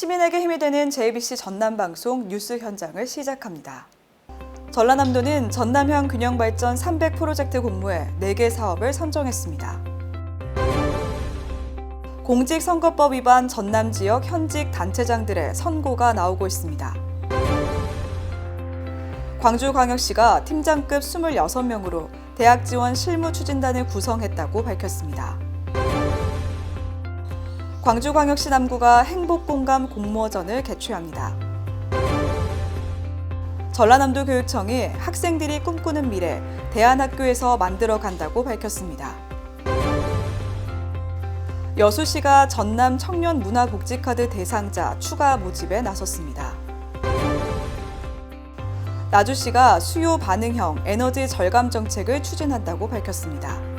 시민에게 힘이 되는 JBC 전남방송 뉴스 현장을 시작합니다. 전라남도는 전남형 균형발전 300 프로젝트 공모에 4개 사업을 선정했습니다. 공직선거법 위반 전남 지역 현직 단체장들의 선고가 나오고 있습니다. 광주광역시가 팀장급 26명으로 대학 지원 실무 추진단을 구성했다고 밝혔습니다. 광주광역시 남구가 행복공감 공모전을 개최합니다. 전라남도 교육청이 학생들이 꿈꾸는 미래 대안학교에서 만들어 간다고 밝혔습니다. 여수시가 전남 청년 문화복지카드 대상자 추가 모집에 나섰습니다. 나주시가 수요 반응형 에너지 절감 정책을 추진한다고 밝혔습니다.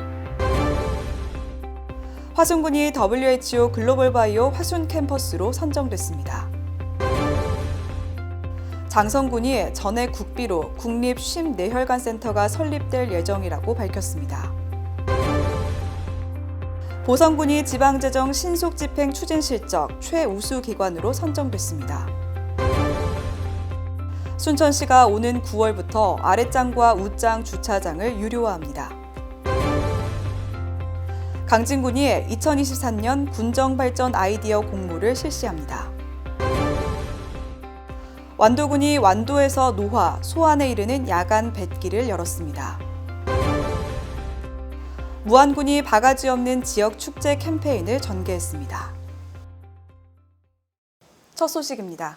화순군이 WHO 글로벌 바이오 화순 캠퍼스로 선정됐습니다. 장성군이 전해 국비로 국립 심내혈관 센터가 설립될 예정이라고 밝혔습니다. 보성군이 지방재정 신속 집행 추진 실적 최우수 기관으로 선정됐습니다. 순천시가 오는 9월부터 아랫장과 우장 주차장을 유료화합니다. 강진군이 2023년 군정발전 아이디어 공모를 실시합니다. 완도군이 완도에서 노화, 소환에 이르는 야간 뱃길을 열었습니다. 무안군이 바가지 없는 지역 축제 캠페인을 전개했습니다. 첫 소식입니다.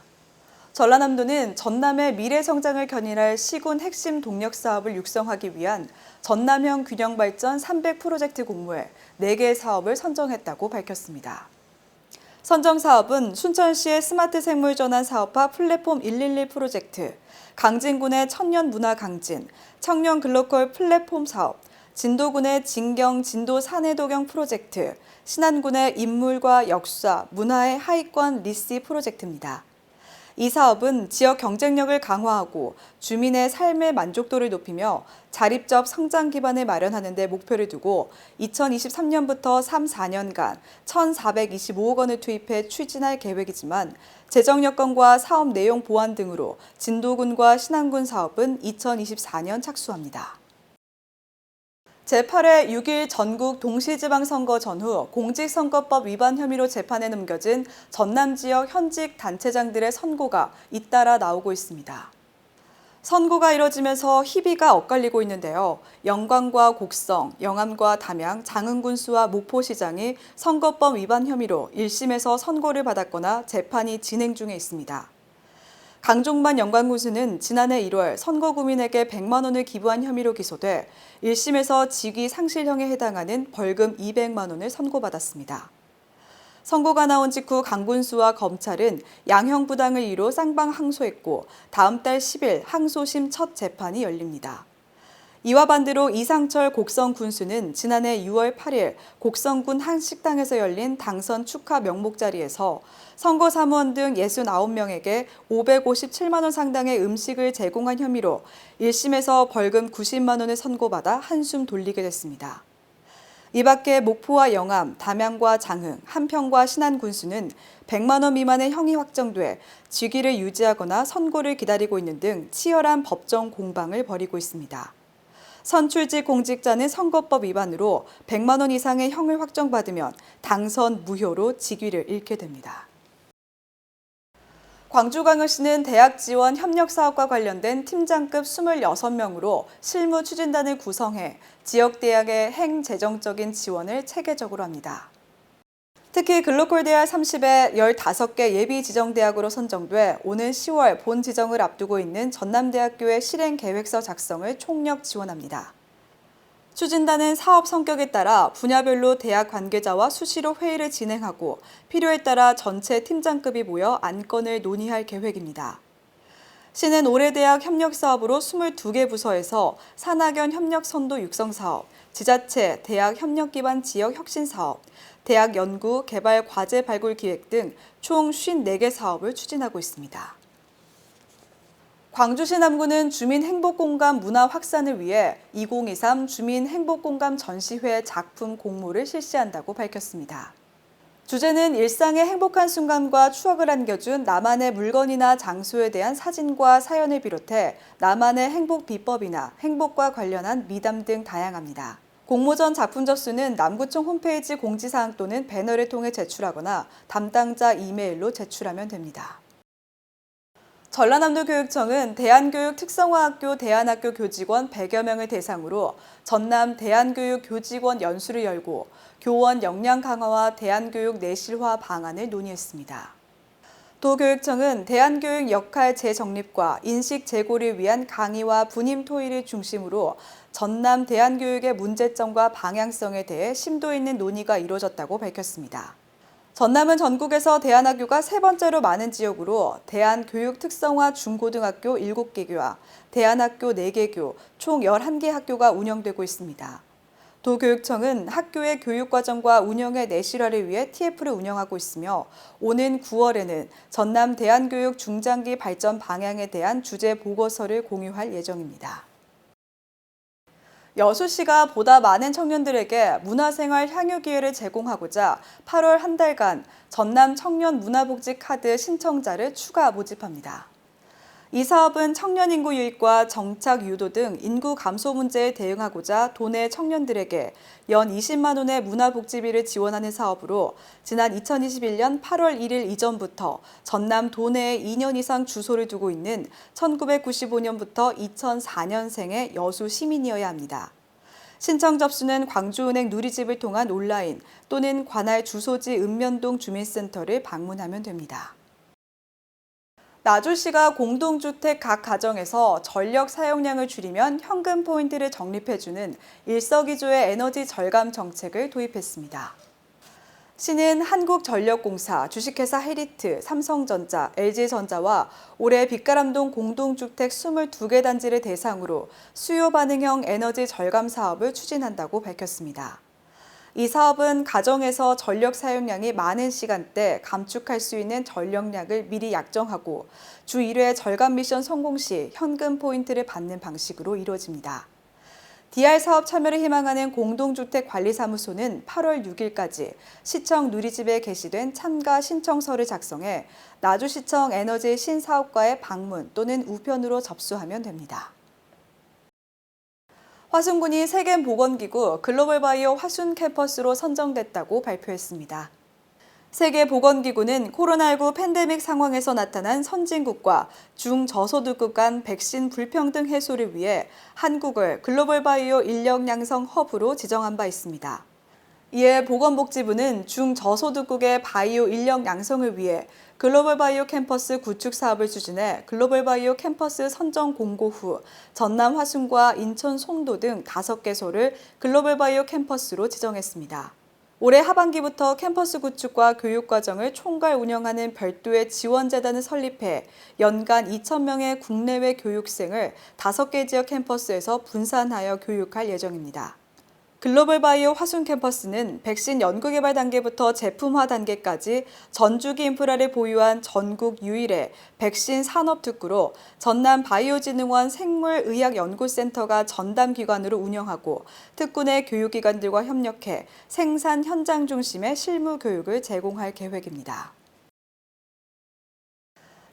전라남도는 전남의 미래 성장을 견인할 시군 핵심 동력 사업을 육성하기 위한 전남형 균형 발전 300 프로젝트 공모에 4개 사업을 선정했다고 밝혔습니다. 선정 사업은 순천시의 스마트 생물 전환 사업화 플랫폼 111 프로젝트, 강진군의 천년 문화 강진, 청년 글로컬 플랫폼 사업, 진도군의 진경 진도 산해도경 프로젝트, 신안군의 인물과 역사, 문화의 하위권 리시 프로젝트입니다. 이 사업은 지역 경쟁력을 강화하고 주민의 삶의 만족도를 높이며 자립적 성장 기반을 마련하는 데 목표를 두고 2023년부터 3, 4년간 1,425억 원을 투입해 추진할 계획이지만 재정 여건과 사업 내용 보완 등으로 진도군과 신안군 사업은 2024년 착수합니다. 제8회 6일 전국 동시지방선거 전후 공직선거법 위반 혐의로 재판에 넘겨진 전남 지역 현직 단체장들의 선고가 잇따라 나오고 있습니다. 선고가 이뤄지면서 희비가 엇갈리고 있는데요. 영광과 곡성, 영암과 담양, 장흥군수와 목포시장이 선거법 위반 혐의로 1심에서 선고를 받았거나 재판이 진행 중에 있습니다. 강종만 영광군수는 지난해 1월 선거구민에게 100만 원을 기부한 혐의로 기소돼 1심에서 직위 상실형에 해당하는 벌금 200만 원을 선고받았습니다. 선고가 나온 직후 강군수와 검찰은 양형 부당을 이유로 쌍방 항소했고 다음 달 10일 항소심 첫 재판이 열립니다. 이와 반대로 이상철 곡성 군수는 지난해 6월 8일 곡성군 한 식당에서 열린 당선 축하 명목 자리에서 선거 사무원 등 69명에게 557만 원 상당의 음식을 제공한 혐의로 1심에서 벌금 90만 원을 선고받아 한숨 돌리게 됐습니다. 이 밖에 목포와 영암, 담양과 장흥, 한평과 신안 군수는 100만 원 미만의 형이 확정돼 직위를 유지하거나 선고를 기다리고 있는 등 치열한 법정 공방을 벌이고 있습니다. 선출직 공직자는 선거법 위반으로 100만 원 이상의 형을 확정받으면 당선 무효로 직위를 잃게 됩니다. 광주광역시는 대학 지원 협력 사업과 관련된 팀장급 26명으로 실무 추진단을 구성해 지역 대학의 행 재정적인 지원을 체계적으로 합니다. 특히 글로컬 대학 30에 15개 예비 지정 대학으로 선정돼 오는 10월 본 지정을 앞두고 있는 전남대학교의 실행 계획서 작성을 총력 지원합니다. 추진단은 사업 성격에 따라 분야별로 대학 관계자와 수시로 회의를 진행하고 필요에 따라 전체 팀장급이 모여 안건을 논의할 계획입니다. 시는 올해 대학 협력 사업으로 22개 부서에서 산학연 협력 선도 육성 사업, 지자체, 대학 협력 기반 지역 혁신 사업, 대학 연구, 개발 과제 발굴 기획 등 총 54개 사업을 추진하고 있습니다. 광주시 남구는 주민 행복 공간 문화 확산을 위해 2023 주민 행복 공간 전시회 작품 공모를 실시한다고 밝혔습니다. 주제는 일상의 행복한 순간과 추억을 안겨준 나만의 물건이나 장소에 대한 사진과 사연을 비롯해 나만의 행복 비법이나 행복과 관련한 미담 등 다양합니다. 공모전 작품 접수는 남구청 홈페이지 공지사항 또는 배너를 통해 제출하거나 담당자 이메일로 제출하면 됩니다. 전라남도 교육청은 대한교육 특성화학교 대안학교 교직원 100여 명을 대상으로 전남 대한교육 교직원 연수를 열고 교원 역량 강화와 대한교육 내실화 방안을 논의했습니다. 도교육청은 대한교육 역할 재정립과 인식 재고를 위한 강의와 분임 토의를 중심으로 전남 대한교육의 문제점과 방향성에 대해 심도 있는 논의가 이루어졌다고 밝혔습니다. 전남은 전국에서 대안학교가 세 번째로 많은 지역으로 대한교육 특성화 중고등학교 7개 교와 대안학교 4개 교, 총 11개 학교가 운영되고 있습니다. 도교육청은 학교의 교육과정과 운영의 내실화를 위해 TF를 운영하고 있으며 오는 9월에는 전남 대한교육 중장기 발전 방향에 대한 주제 보고서를 공유할 예정입니다. 여수시가 보다 많은 청년들에게 문화생활 향유 기회를 제공하고자 8월 한 달간 전남 청년 문화복지 카드 신청자를 추가 모집합니다. 이 사업은 청년 인구 유입과 정착 유도 등 인구 감소 문제에 대응하고자 도내 청년들에게 연 20만 원의 문화복지비를 지원하는 사업으로 지난 2021년 8월 1일 이전부터 전남 도내에 2년 이상 주소를 두고 있는 1995년부터 2004년생의 여수 시민이어야 합니다. 신청 접수는 광주은행 누리집을 통한 온라인 또는 관할 주소지 읍면동 주민센터를 방문하면 됩니다. 나주시가 공동주택 각 가정에서 전력 사용량을 줄이면 현금 포인트를 적립해주는 일석이조의 에너지 절감 정책을 도입했습니다. 시는 한국전력공사, 주식회사 헤리트, 삼성전자, LG전자와 올해 빛가람동 공동주택 22개 단지를 대상으로 수요 반응형 에너지 절감 사업을 추진한다고 밝혔습니다. 이 사업은 가정에서 전력 사용량이 많은 시간대 감축할 수 있는 전력량을 미리 약정하고 주 1회 절감 미션 성공 시 현금 포인트를 받는 방식으로 이루어집니다. DR 사업 참여를 희망하는 공동주택관리사무소는 8월 6일까지 시청 누리집에 게시된 참가 신청서를 작성해 나주시청 에너지 신사업과의 방문 또는 우편으로 접수하면 됩니다. 화순군이 세계보건기구 글로벌바이오 화순 캠퍼스로 선정됐다고 발표했습니다. 세계보건기구는 코로나19 팬데믹 상황에서 나타난 선진국과 중저소득국 간 백신 불평등 해소를 위해 한국을 글로벌 바이오 인력 양성 허브로 지정한 바 있습니다. 이에 보건복지부는 중저소득국의 바이오 인력 양성을 위해 글로벌 바이오 캠퍼스 구축 사업을 추진해 글로벌 바이오 캠퍼스 선정 공고 후 전남 화순과 인천 송도 등 5개소를 글로벌 바이오 캠퍼스로 지정했습니다. 올해 하반기부터 캠퍼스 구축과 교육 과정을 총괄 운영하는 별도의 지원재단을 설립해 연간 2,000명의 국내외 교육생을 5개 지역 캠퍼스에서 분산하여 교육할 예정입니다. 글로벌 바이오 화순 캠퍼스는 백신 연구개발 단계부터 제품화 단계까지 전주기 인프라를 보유한 전국 유일의 백신 산업 특구로 전남 바이오진흥원 생물의학연구센터가 전담 기관으로 운영하고 특구 내 교육기관들과 협력해 생산 현장 중심의 실무 교육을 제공할 계획입니다.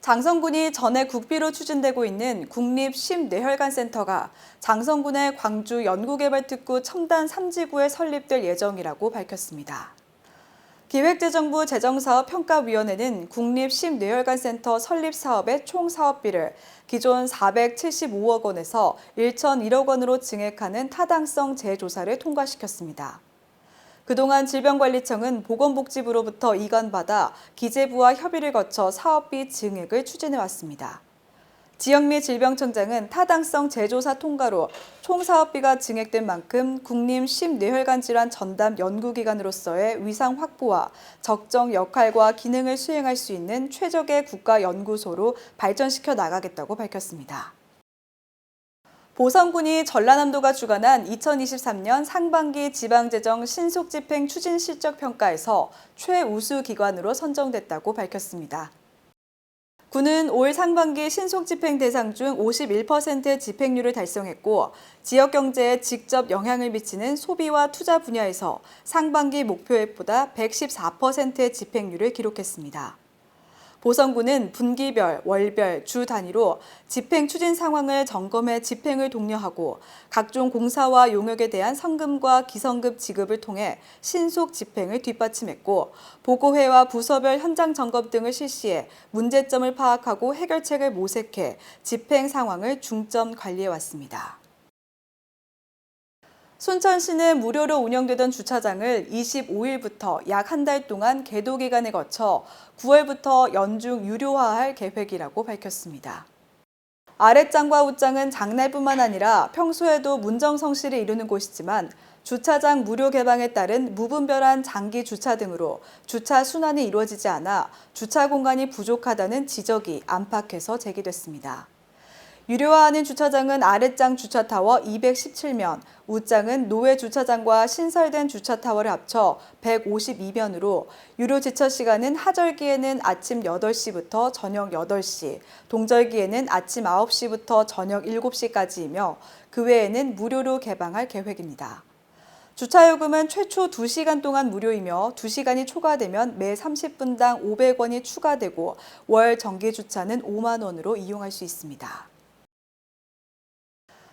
장성군이 전에 국비로 추진되고 있는 국립심뇌혈관센터가 장성군의 광주 연구개발특구 첨단 3지구에 설립될 예정이라고 밝혔습니다. 기획재정부 재정사업 평가위원회는 국립심뇌혈관센터 설립 사업의 총 사업비를 기존 475억 원에서 1,001억 원으로 증액하는 타당성 재조사를 통과시켰습니다. 그동안 질병관리청은 보건복지부로부터 이관받아 기재부와 협의를 거쳐 사업비 증액을 추진해 왔습니다. 지영미 질병청장은 타당성 재조사 통과로 총 사업비가 증액된 만큼 국립 심뇌혈관 질환 전담 연구기관으로서의 위상 확보와 적정 역할과 기능을 수행할 수 있는 최적의 국가 연구소로 발전시켜 나가겠다고 밝혔습니다. 보성군이 전라남도가 주관한 2023년 상반기 지방재정 신속집행 추진 실적 평가에서 최우수 기관으로 선정됐다고 밝혔습니다. 군은 올 상반기 신속 집행 대상 중 51%의 집행률을 달성했고 지역 경제에 직접 영향을 미치는 소비와 투자 분야에서 상반기 목표액보다 114%의 집행률을 기록했습니다. 보성군은 분기별, 월별, 주 단위로 집행 추진 상황을 점검해 집행을 독려하고 각종 공사와 용역에 대한 성금과 기성급 지급을 통해 신속 집행을 뒷받침했고 보고회와 부서별 현장 점검 등을 실시해 문제점을 파악하고 해결책을 모색해 집행 상황을 중점 관리해 왔습니다. 순천시는 무료로 운영되던 주차장을 25일부터 약 한 달 동안 계도 기간에 거쳐 9월부터 연중 유료화할 계획이라고 밝혔습니다. 아랫장과 웃장은 장날뿐만 아니라 평소에도 문정성시를 이루는 곳이지만 주차장 무료 개방에 따른 무분별한 장기 주차 등으로 주차 순환이 이루어지지 않아 주차 공간이 부족하다는 지적이 안팎에서 제기됐습니다. 유료화하는 주차장은 아랫장 주차타워 217면, 우장은 노외 주차장과 신설된 주차타워를 합쳐 152면으로 유료 지처 시간은 하절기에는 아침 8시부터 저녁 8시, 동절기에는 아침 9시부터 저녁 7시까지이며 그 외에는 무료로 개방할 계획입니다. 주차요금은 최초 2시간 동안 무료이며 2시간이 초과되면 매 30분당 500원이 추가되고 월 정기 주차는 5만 원으로 이용할 수 있습니다.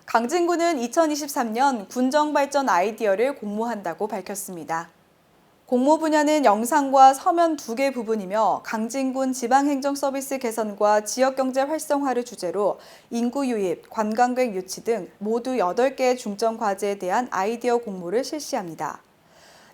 강진구는 2023년 군정 발전 아이디어를 공모한다고 밝혔습니다. 공모 분야는 영상과 서면 두 개 부분이며 강진군 지방행정 서비스 개선과 지역경제 활성화를 주제로 인구 유입, 관광객 유치 등 모두 8개의 중점 과제에 대한 아이디어 공모를 실시합니다.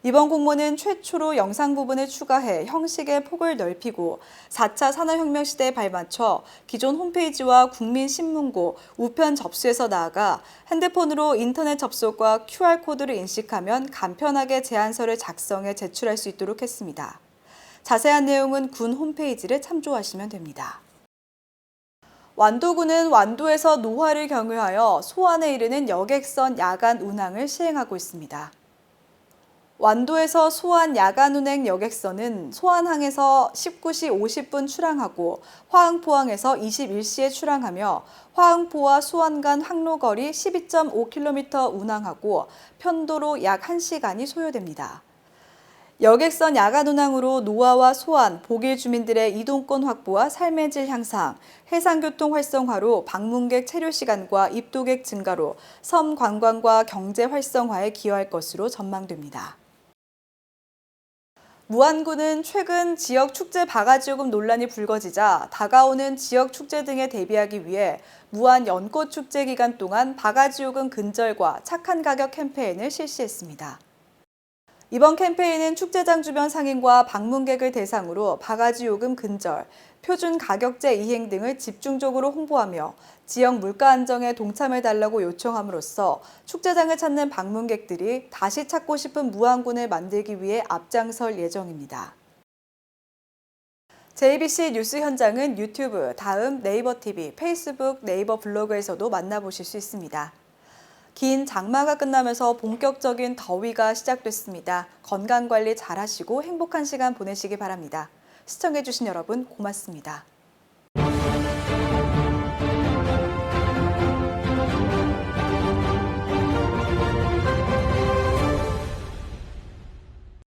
이번 공모는 최초로 영상 부분을 추가해 형식의 폭을 넓히고 4차 산업혁명 시대에 발맞춰 기존 홈페이지와 국민신문고, 우편 접수에서 나아가 핸드폰으로 인터넷 접속과 QR코드를 인식하면 간편하게 제안서를 작성해 제출할 수 있도록 했습니다. 자세한 내용은 군 홈페이지를 참조하시면 됩니다. 완도군은 완도에서 노화를 경유하여 소환에 이르는 여객선 야간 운항을 시행하고 있습니다. 완도에서 소안 야간 운행 여객선은 소안항에서 19시 50분 출항하고 화흥포항에서 21시에 출항하며 화흥포와 수안 간 항로거리 12.5km 운항하고 편도로 약 1시간이 소요됩니다. 여객선 야간 운항으로 노아와 소안, 복일 주민들의 이동권 확보와 삶의 질 향상, 해상교통 활성화로 방문객 체류 시간과 입도객 증가로 섬 관광과 경제 활성화에 기여할 것으로 전망됩니다. 무안군은 최근 지역 축제 바가지요금 논란이 불거지자 다가오는 지역 축제 등에 대비하기 위해 무안 연꽃 축제 기간 동안 바가지요금 근절과 착한 가격 캠페인을 실시했습니다. 이번 캠페인은 축제장 주변 상인과 방문객을 대상으로 바가지 요금 근절, 표준 가격제 이행 등을 집중적으로 홍보하며 지역 물가 안정에 동참해 달라고 요청함으로써 축제장을 찾는 방문객들이 다시 찾고 싶은 무안군을 만들기 위해 앞장설 예정입니다. JBC 뉴스 현장은 유튜브, 다음 네이버 TV, 페이스북, 네이버 블로그에서도 만나보실 수 있습니다. 긴 장마가 끝나면서 본격적인 더위가 시작됐습니다. 건강 관리 잘 하시고 행복한 시간 보내시기 바랍니다. 시청해주신 여러분 고맙습니다.